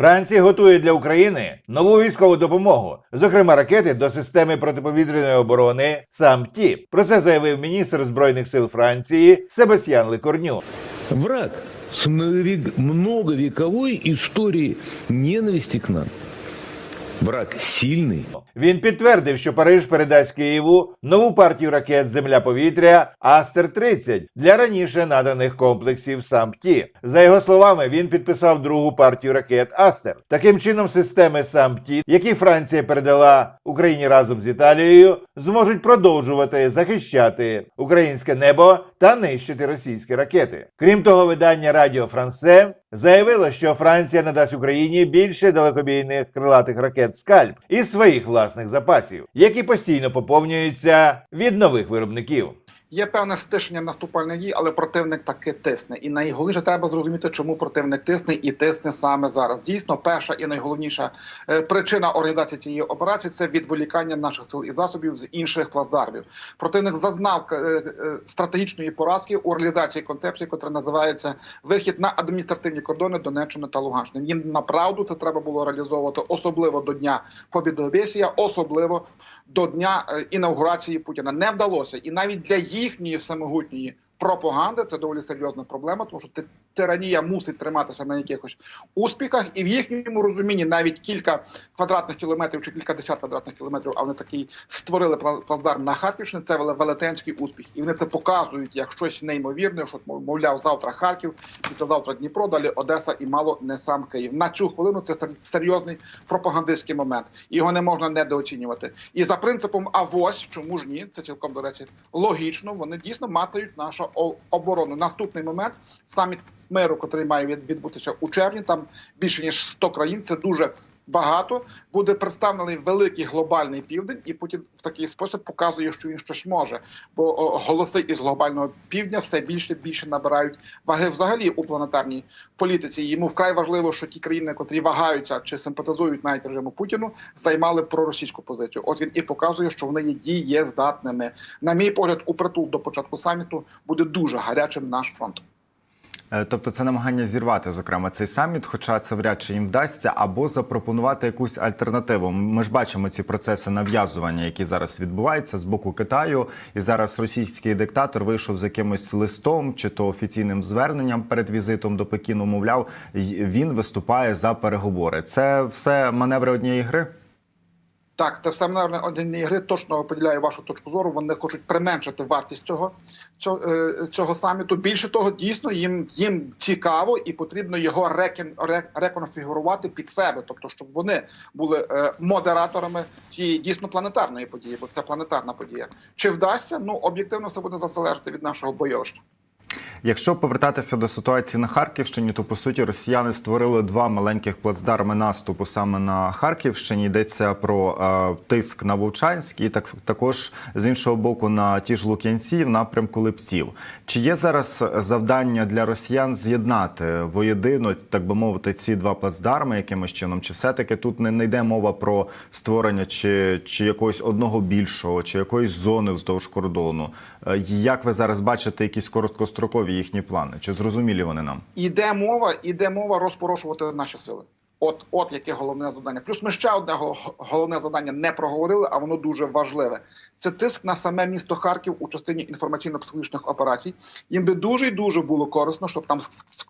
Франція готує для України нову військову допомогу, зокрема ракети до системи протиповітряної оборони САМТІ. Про це заявив міністр збройних сил Франції Себастьян Лекорню. Враг с многовек- історії ненависті к нам. Враг сильный, Він підтвердив, що Париж передасть Києву нову партію ракет Земля-повітря Астер-30 для раніше наданих комплексів САМПТІ. За його словами, він підписав другу партію ракет Астер. Таким чином, системи САМПТІ, які Франція передала Україні разом з Італією, зможуть продовжувати захищати українське небо та нищити російські ракети. Крім того, видання Радіо Франсе заявило, що Франція надасть Україні більше далекобійних крилатих ракет Скальп із своїх власних запасів, які постійно поповнюються від нових виробників. Є певне стишення наступальних дій, але противник таки тисне. І найголовніше треба зрозуміти, чому противник тисне і тисне саме зараз. Дійсно, перша і найголовніша е, причина організації цієї операції це відволікання наших сил і засобів з інших плацдармів. Противник зазнав е, е, стратегічної поразки у реалізації концепції, яка називається вихід на адміністративні кордони Донеччини та Луганщини. Їм направду це треба було реалізовувати, особливо до дня Побідобєсія, особливо до дня інаугурації Путіна. Не вдалося, і навіть для їхньої самогутньої пропаганди це доволі серйозна проблема, тому що ти- тиранія мусить триматися на якихось успіхах, і в їхньому розумінні навіть кілька квадратних кілометрів чи кілька десят квадратних кілометрів, а вони такий створили пла- плацдарм на Харківщині. Це велетенський успіх, і вони це показують як щось неймовірне. Що мовляв, завтра Харків, післязавтра Дніпро, далі Одеса і мало не сам Київ. На цю хвилину це серйозний пропагандистський момент. Його не можна недооцінювати. І за принципом авось, чому ж ні, це цілком до речі логічно. Вони дійсно мацають нашу оборону. Наступний момент саміт миру, який має відбутися у червні. Там більше ніж 100 країн. Це дуже багато. Буде представлений великий глобальний південь, і Путін в такий спосіб показує, що він щось може. Бо голоси із глобального півдня все більше більше набирають ваги взагалі у планетарній політиці. Йому вкрай важливо, що ті країни, котрі вагаються чи симпатизують навіть режиму Путіну, займали проросійську позицію. От він і показує, що вони є дієздатними. На мій погляд, у притул до початку саміту буде дуже гарячим наш фронт. Е, Тобто це намагання зірвати, зокрема, цей саміт, хоча це вряд чи їм вдасться, або запропонувати якусь альтернативу. Ми ж бачимо ці процеси нав'язування, які зараз відбуваються з боку Китаю. І зараз російський диктатор вийшов з якимось листом чи то офіційним зверненням перед візитом до Пекіну. Мовляв, він виступає за переговори. Це все маневри однієї гри. Так, те саме наверное, однієї гри точно поділяю вашу точку зору. Вони хочуть применшити вартість цього, цього, е, цього саміту. Більше того, дійсно їм їм цікаво і потрібно його рекон, ре- реконфігурувати під себе, тобто, щоб вони були е, модераторами цієї дійсно планетарної події, бо це планетарна подія. Чи вдасться? Ну об'єктивно все буде залежати від нашого бойовища. Якщо повертатися до ситуації на Харківщині, то по суті росіяни створили два маленьких плацдарми наступу саме на Харківщині. Йдеться про е, тиск на Вовчанськ і так також з іншого боку на ті ж Лук'янці в напрямку Липців. Чи є зараз завдання для росіян з'єднати воєдино, так би мовити, ці два плацдарми якимось чином? Чи все таки тут не, не йде мова про створення чи, чи якогось одного більшого, чи якоїсь зони вздовж кордону? Е, Як ви зараз бачите якісь короткострокові їхні плани? Чи зрозумілі вони нам? Іде мова, іде мова розпорошувати наші сили. От, от яке головне завдання. Плюс ми ще одне головне завдання не проговорили, а воно дуже важливе. Це тиск на саме місто Харків у частині інформаційно-психологічних операцій. Їм би дуже і дуже було корисно, щоб там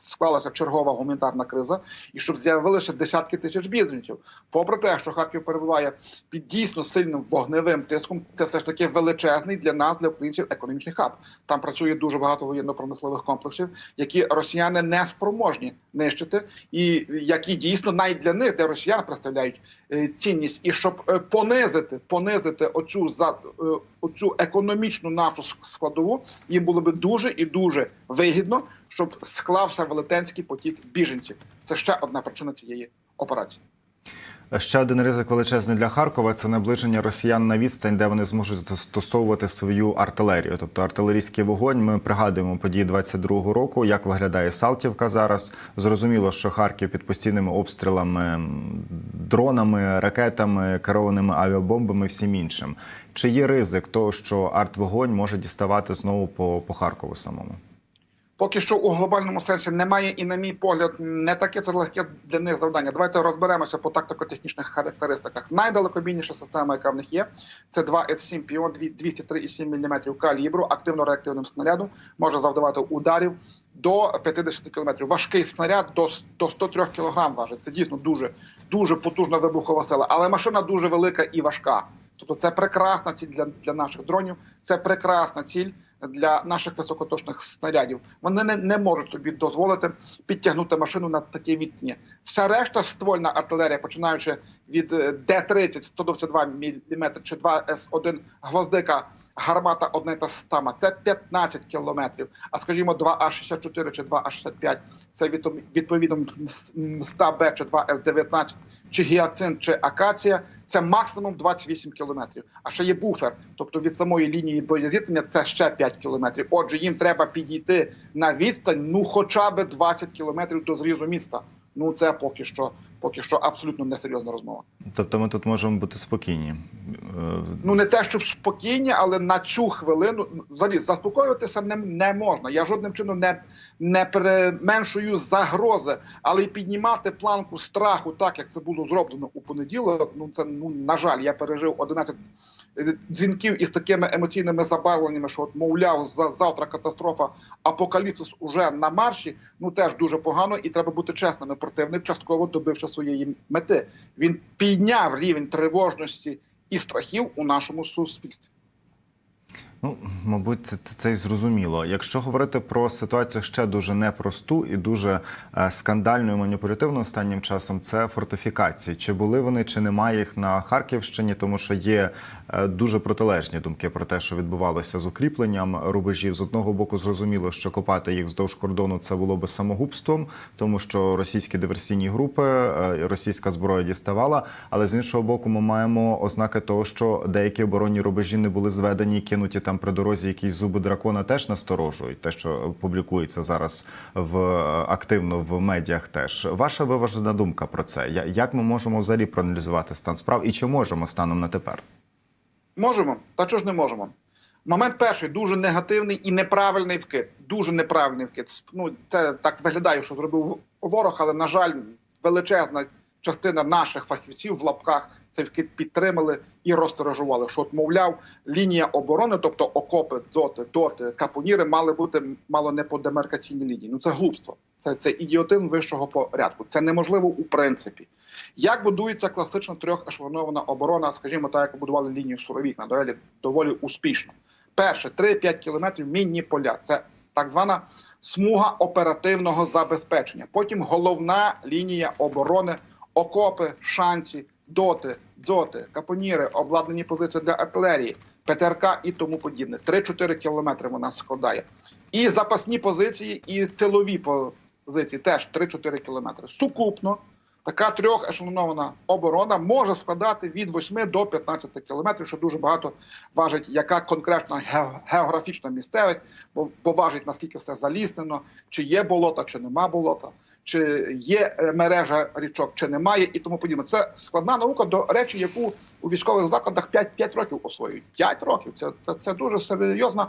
склалася чергова гуманітарна криза і щоб з'явилися десятки тисяч біженців. Попри те, що Харків перебуває під дійсно сильним вогневим тиском, це все ж таки величезний для нас, для українців, економічний хаб. Там працює дуже багато воєнно-промислових комплексів, які росіяни не спроможні нищити, і які дійсно навіть для них, де росіяни представляють е, цінність, і щоб е, понизити, понизити оцю за е, оцю економічну нашу складову, їм було би дуже і дуже вигідно, щоб склався велетенський потік біженців. Це ще одна причина цієї операції. Ще один ризик величезний для Харкова це наближення росіян на відстань, де вони зможуть застосовувати свою артилерію. Тобто артилерійський вогонь. Ми пригадуємо події 22-го року. Як виглядає Салтівка зараз? Зрозуміло, що Харків під постійними обстрілами, дронами, ракетами, керованими авіабомбами, всім іншим. Чи є ризик того, що артвогонь може діставати знову по, по Харкову самому? Поки що у глобальному сенсі немає, і, на мій погляд, не таке це легке для них завдання. Давайте розберемося по тактико-технічних характеристиках. Найдалекобійніша система, яка в них є, це 2 С7 Піон 203,7 мм калібру, активно-реактивним снарядом, може завдавати ударів до 50 км. Важкий снаряд до, до 103 кг важить. Це дійсно дуже, дуже потужна вибухова сила. Але машина дуже велика і важка. Тобто це прекрасна ціль для, для наших дронів, це прекрасна ціль для наших високоточних снарядів. Вони не, не можуть собі дозволити підтягнути машину на такій відстані. Вся решта ствольна артилерія, починаючи від е, Д-30 122 мм чи 2 С1 гвоздика, гармата одне та стама, це 15 кілометрів. А скажімо, 2А64 чи 2А65 це відповідно МСТА Б чи 2С19 чи гіацин, чи акація це максимум 28 кілометрів. А ще є буфер, тобто від самої лінії боєзіткнення це ще 5 кілометрів. Отже, їм треба підійти на відстань, ну хоча б 20 кілометрів до зрізу міста. Ну це поки що, поки що абсолютно несерйозна розмова. Тобто ми тут можемо бути спокійні. Е, Ну не те, щоб спокійні, але на цю хвилину взагалі заспокоюватися не, не можна. Я жодним чином не, не переменшую загрози, але й піднімати планку страху, так як це було зроблено у понеділок. Ну це ну на жаль, я пережив 11 дзвінків із такими емоційними забарвленнями, що от мовляв, за завтра катастрофа, апокаліпсис уже на марші. Ну теж дуже погано, і треба бути чесними. Противник частково добився своєї мети. Він підняв рівень тривожності і страхів у нашому суспільстві. Ну, мабуть, це, це, й зрозуміло. Якщо говорити про ситуацію ще дуже непросту і дуже е, скандальну і маніпулятивну останнім часом, це фортифікації. Чи були вони, чи немає їх на Харківщині, тому що є е, дуже протилежні думки про те, що відбувалося з укріпленням рубежів. З одного боку, зрозуміло, що копати їх вздовж кордону це було би самогубством, тому що російські диверсійні групи, е, російська зброя діставала. Але з іншого боку, ми маємо ознаки того, що деякі оборонні рубежі не були зведені і кинуті там при дорозі якісь зуби дракона теж насторожують. Те, що публікується зараз в активно в медіях, теж ваша виважена думка про це. Як ми можемо взагалі проаналізувати стан справ і чи можемо станом на тепер? Можемо, та чого ж не можемо? Момент перший дуже негативний і неправильний вкид. Дуже неправильний вкид. Ну, це так виглядає, що зробив ворог, але, на жаль, величезна частина наших фахівців в лапках цей вкид підтримали і розтиражували. Що, от, мовляв, лінія оборони, тобто окопи, дзоти, доти, капоніри, мали бути мало не по демаркаційній лінії. Ну це глупство. Це, це ідіотизм вищого порядку. Це неможливо у принципі. Як будується класична трьохешелонована оборона, скажімо, так, як будували лінію Суровікна, до речі, доволі успішно. Перше 3-5 кілометрів мінні поля. Це так звана смуга оперативного забезпечення. Потім головна лінія оборони, окопи, шанці, доти, дзоти, капоніри, обладнані позиції для артилерії, ПТРК і тому подібне. 3-4 кілометри вона складає. І запасні позиції, і тилові позиції теж 3-4 кілометри. Сукупно така трьохешелонована оборона може складати від 8 до 15 кілометрів, що дуже багато важить, яка конкретна географічна місцевість, бо, бо важить наскільки все заліснено, чи є болота, чи нема болота, чи є е, мережа річок, чи немає, і тому подібне. Це складна наука, до речі, яку у військових закладах 5, 5 років освоюють. 5 років. Це, це, дуже серйозна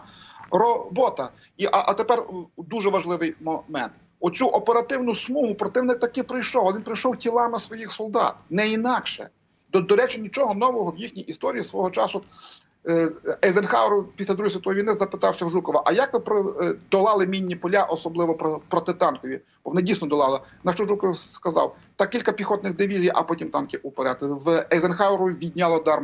робота. І а, а тепер дуже важливий момент. Оцю оперативну смугу противник таки прийшов. Він прийшов тілами своїх солдат, не інакше. До, до речі, нічого нового в їхній історії свого часу. е, Ейзенхауер після Другої світової війни запитався в Жукова: а як ви е, долали мінні поля, особливо про- протитанкові? Бо вони дійсно долали. На що Жуков сказав: та кілька піхотних дивізій, а потім танки уперед. В Ейзенхауеру відняло дар.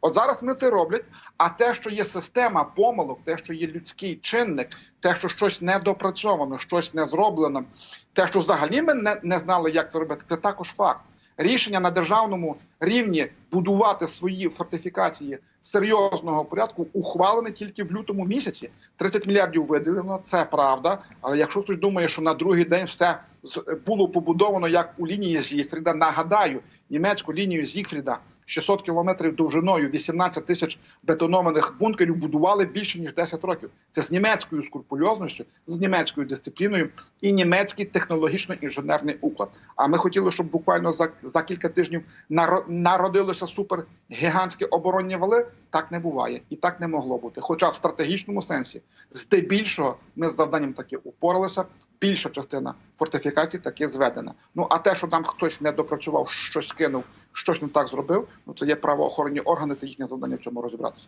От зараз вони це роблять. А те, що є система помилок, те, що є людський чинник, те, що щось недопрацьовано, щось не зроблено, те, що взагалі ми не, не знали, як це робити, це також факт. Рішення на державному рівні будувати свої фортифікації серйозного порядку ухвалене тільки в лютому місяці. 30 мільярдів виділено, це правда. Але якщо хтось думає, що на другий день все було побудовано як у лінії Зігфріда, нагадаю, німецьку лінію Зігфріда 600 кілометрів довжиною, 18 тисяч бетонованих бункерів будували більше ніж 10 років. Це з німецькою скрупульозністю, з німецькою дисципліною і німецький технологічно-інженерний уклад. А ми хотіли, щоб буквально за, за кілька тижнів наро- народилося супер гігантські оборонні вали. Так не буває і так не могло бути. Хоча в стратегічному сенсі, здебільшого, ми з завданням таки упоралися. Більша частина фортифікацій таки зведена. Ну а те, що там хтось не допрацював, щось кинув, щось не так зробив. Ну це є правоохоронні органи, це їхнє завдання в цьому розібратися.